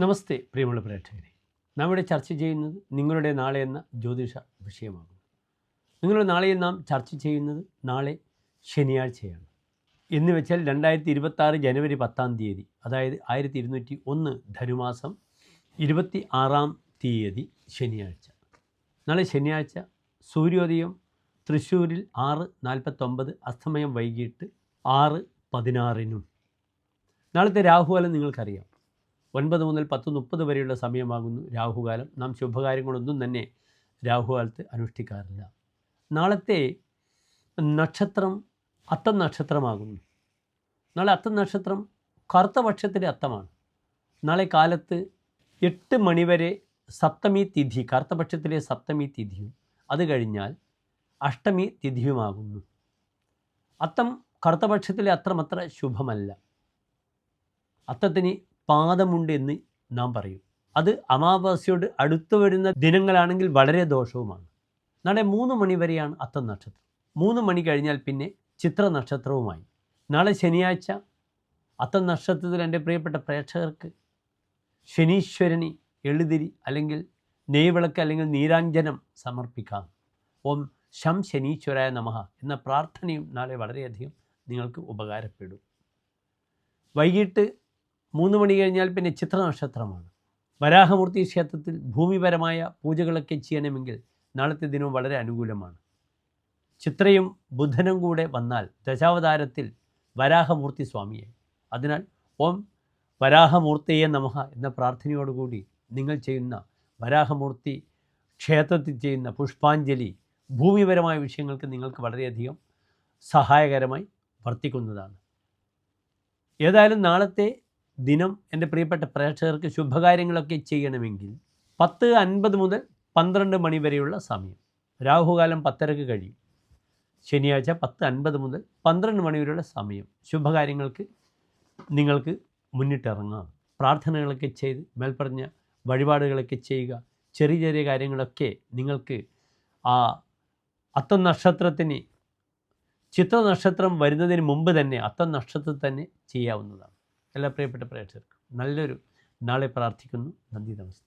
നമസ്തേ പ്രിയമുള്ള പ്രേക്ഷകരെ. നാം ഇവിടെ ചർച്ച ചെയ്യുന്നത് നിങ്ങളുടെ നാളെ എന്ന ജ്യോതിഷ വിഷയമാകുന്നു നിങ്ങളുടെ നാളെ നാം ചർച്ച ചെയ്യുന്നത് നാളെ ശനിയാഴ്ചയാണ്. എന്ന് വെച്ചാൽ രണ്ടായിരത്തി ഇരുപത്തി ആറ് ജനുവരി പത്താം തീയതി അതായത് ആയിരത്തി ഇരുന്നൂറ്റി ഒന്ന് ധനുമാസം ഇരുപത്തി ആറാം തീയതി ശനിയാഴ്ച. നാളെ ശനിയാഴ്ച സൂര്യോദയം തൃശ്ശൂരിൽ ആറ് നാൽപ്പത്തൊമ്പത് അസ്തമയം വൈകിട്ട് ആറ് പതിനാറിനും. നാളത്തെ രാഹുകാലം നിങ്ങൾക്കറിയാം. ഒൻപത് മുതൽ പത്ത് മുപ്പത് വരെയുള്ള സമയമാകുന്നു രാഹുകാലം. നാം ശുഭകാര്യങ്ങളൊന്നും തന്നെ രാഹുകാലത്ത് അനുഷ്ഠിക്കാറില്ല. നാളത്തെ നക്ഷത്രം അത്തം നക്ഷത്രമാകുന്നു. നാളെ അത്തം നക്ഷത്രം കറുത്ത പക്ഷത്തിലെ അത്തമാണ്. നാളെ കാലത്ത് എട്ട് മണിവരെ സപ്തമി തിഥി കറുത്ത പക്ഷത്തിലെ സപ്തമി തിഥിയും. അത് കഴിഞ്ഞാൽ അഷ്ടമി തിഥിയുമാകുന്നു. അത്തം കറുത്ത പക്ഷത്തിലെ അത്രമത്ര ശുഭമല്ല. അത്തത്തിന് പാദമുണ്ട് എന്ന് നാം പറയും. അത് അമാവാസ്യയോട് അടുത്തു വരുന്ന ദിനങ്ങളാണെങ്കിൽ വളരെ ദോഷവുമാണ്. നാളെ മൂന്ന് മണി വരെയാണ് അത്തം നക്ഷത്രം. മൂന്ന് മണി കഴിഞ്ഞാൽ പിന്നെ ചിത്ര നക്ഷത്രവുമായി. നാളെ ശനിയാഴ്ച അത്തം നക്ഷത്രത്തിൽ എന്റെ പ്രിയപ്പെട്ട പ്രേക്ഷകർക്ക് ശനീശ്വരനി എഴുതിരി അല്ലെങ്കിൽ നെയ്വിളക്ക് അല്ലെങ്കിൽ നീരാഞ്ജനം സമർപ്പിക്കാം. ഓം ശം ശനീശ്വരായ നമഹ എന്ന പ്രാർത്ഥനയും നാളെ വളരെയധികം നിങ്ങൾക്ക് ഉപകാരപ്പെടും. വൈകിട്ട് മൂന്ന് മണി കഴിഞ്ഞാൽ പിന്നെ ചിത്രനക്ഷത്രമാണ്. വരാഹമൂർത്തി ക്ഷേത്രത്തിൽ ഭൂമിപരമായ പൂജകളൊക്കെ ചെയ്യണമെങ്കിൽ നാളത്തെ ദിനവും വളരെ അനുകൂലമാണ്. ചിത്രയും ബുധനും കൂടെ വന്നാൽ ദശാവതാരത്തിൽ വരാഹമൂർത്തി സ്വാമിയെ. അതിനാൽ ഓം വരാഹമൂർത്തിയെ നമഹ എന്ന പ്രാർത്ഥനയോടുകൂടി നിങ്ങൾ ചെയ്യുന്ന വരാഹമൂർത്തി ക്ഷേത്രത്തിൽ ചെയ്യുന്ന പുഷ്പാഞ്ജലി ഭൂമിപരമായ വിഷയങ്ങൾക്ക് നിങ്ങൾക്ക് വളരെയധികം സഹായകരമായി വർത്തിക്കുന്നതാണ്. ഏതായാലും നാളത്തെ ദിനം എന്റെ പ്രിയപ്പെട്ട പ്രേക്ഷകർക്ക് ശുഭകാര്യങ്ങളൊക്കെ ചെയ്യണമെങ്കിൽ പത്ത് അൻപത് മുതൽ പന്ത്രണ്ട് മണി വരെയുള്ള സമയം. രാഹുകാലം പത്തരക്ക് കഴിയും. ശനിയാഴ്ച പത്ത് അൻപത് മുതൽ പന്ത്രണ്ട് മണി വരെയുള്ള സമയം. ശുഭകാര്യങ്ങൾക്ക് നിങ്ങൾക്ക് മുന്നിട്ടിറങ്ങാം. പ്രാർത്ഥനകളൊക്കെ ചെയ്ത് മേൽപ്പറഞ്ഞ വഴിപാടുകളൊക്കെ ചെയ്യുക. ചെറിയ ചെറിയ കാര്യങ്ങളൊക്കെ നിങ്ങൾക്ക് ആ അത്ത നക്ഷത്രത്തിന് ചിത്ര നക്ഷത്രം വരുന്നതിന് മുമ്പ് തന്നെ അത്ത നക്ഷത്രത്തിൽ തന്നെ ചെയ്യാവുന്നതാണ്. എല്ലാ പ്രിയപ്പെട്ട പ്രേക്ഷകർക്കും നല്ലൊരു നാളെ പ്രാർത്ഥിക്കുന്നു. നന്ദി നമസ്തേ.